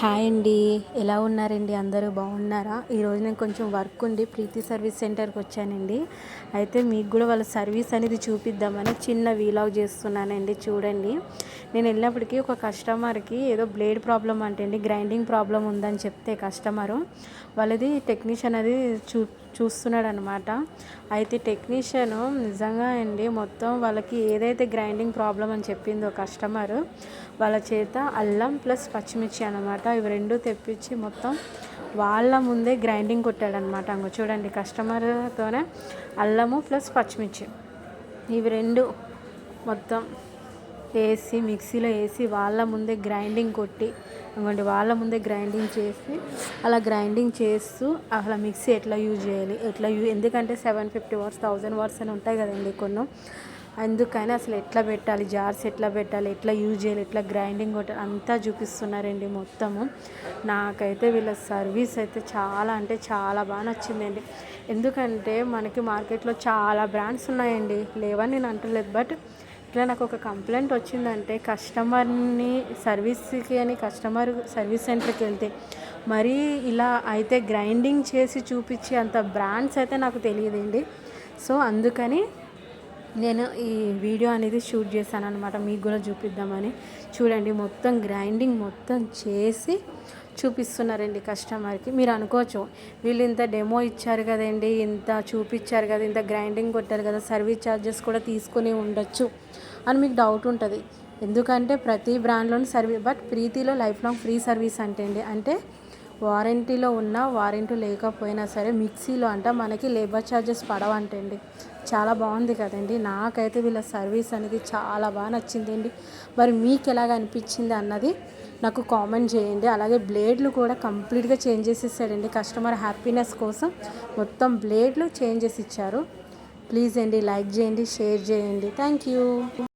Hi అండి. ఎలా ఉన్నారండి? అందరూ బాగున్నారా? ఈరోజు నేను కొంచెం వర్క్ ఉండి ప్రీతి సర్వీస్ సెంటర్కి వచ్చానండి. అయితే మీకు కూడా వాళ్ళ సర్వీస్ అనేది చూపిద్దామని చిన్న వీలాగ్ చేస్తున్నానండి. చూడండి. నేను వెళ్ళినప్పటికీ ఒక కస్టమర్కి ఏదో బ్లేడ్ ప్రాబ్లం అంటే అండి గ్రైండింగ్ ప్రాబ్లం ఉందని చెప్తే కస్టమరు. వాళ్ళది టెక్నీషియన్ అది చూ చూస్తున్నాడు అనమాట అయితే టెక్నీషియన్ నిజంగా అండి మొత్తం వాళ్ళకి ఏదైతే గ్రైండింగ్ ప్రాబ్లం అని చెప్పిందో కస్టమర్ వాళ్ళ చేత అల్లం ప్లస్ పచ్చిమిర్చి అనమాట. ఇవి రెండు తెప్పించి మొత్తం వాళ్ళ ముందే గ్రైండింగ్ కొట్టాడనమాట. అంగ చూడండి కస్టమర్తోనే అల్లము ప్లస్ పచ్చిమిర్చి. ఇవి రెండు మొత్తం వేసి మిక్సీలో వేసి వాళ్ళ ముందే గ్రైండింగ్ కొట్టి ఇంకోండి వాళ్ళ ముందే గ్రైండింగ్ చేసి అలా గ్రైండింగ్ చేస్తూ అలా మిక్సీ ఎట్లా యూజ్ చేయాలి? ఎట్లా యూ ఎందుకంటే seven fifty watts thousand watts అని ఉంటాయి కదండి కొన్ని. అందుకని అసలు ఎట్లా పెట్టాలి? జార్స్ ఎట్లా పెట్టాలి? ఎట్లా యూజ్ చేయాలి? ఎట్లా గ్రైండింగ్ కొట్టాలి అంతా చూపిస్తున్నారండి మొత్తము. నాకైతే వీళ్ళ సర్వీస్ అయితే చాలా అంటే చాలా బాగా నచ్చిందండి. ఎందుకంటే మనకి మార్కెట్లో చాలా బ్రాండ్స్ ఉన్నాయండి. లేవని నేను అంటలేదు బట్ ఇట్లా నాకు ఒక కంప్లైంట్ వచ్చిందంటే కస్టమర్ని సర్వీస్కి అని కస్టమర్ సర్వీస్ సెంటర్కి వెళ్తే మరీ ఇలా అయితే గ్రైండింగ్ చేసి చూపించి అంత బ్రాండ్స్ అయితే నాకు తెలియదండి. సో అందుకని నేను ఈ వీడియో అనేది షూట్ చేశాను అనమాట మీకు కూడా చూపిద్దామని. చూడండి మొత్తం గ్రైండింగ్ మొత్తం చేసి చూపిస్తున్నారండి కస్టమర్కి. మీరు అనుకోవచ్చు వీళ్ళు ఇంత డెమో ఇచ్చారు కదండి ఇంత చూపించారు కదా ఇంత గ్రైండింగ్ కొట్టారు కదా సర్వీస్ ఛార్జెస్ కూడా తీసుకుని ఉండొచ్చు అని మీకు డౌట్ ఉంటుంది. ఎందుకంటే ప్రతి బ్రాండ్లోని సర్వీస్ బట్ ప్రీతిలో లైఫ్ లాంగ్ ఫ్రీ సర్వీస్ అంటే అండి అంటే వారంటీలో ఉన్న వారంటీ లేకపోయినా సరే మిక్సీలో అంట మనకి లేబర్ ఛార్జెస్ పడవంటండి. చాలా బాగుంది కదండి. నాకైతే వీళ్ళ సర్వీస్ అనేది చాలా బాగా నచ్చిందండి. మరి మీకు ఎలాగ అనిపించింది అన్నది నాకు కామెంట్ చేయండి. అలాగే బ్లేడ్లు కూడా కంప్లీట్గా చేంజ్ చేసేసాడండి కస్టమర్ హ్యాపీనెస్ కోసం. మొత్తం బ్లేడ్లు చేంజ్ చేసి ఇచ్చారు. ప్లీజ్ అండి లైక్ చేయండి షేర్ చేయండి. Thank you.